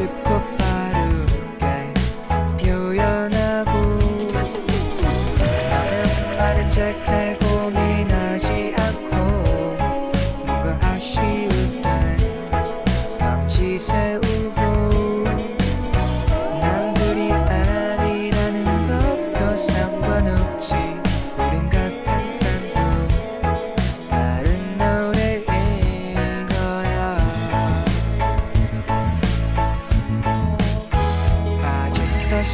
chip cup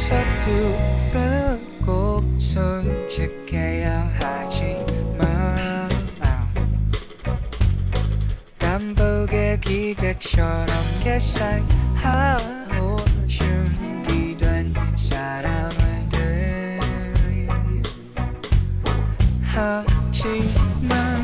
서투른 꼭 손쉽게야 하지만 남북의 기백처럼 계산하고 준비된 사람들 하지만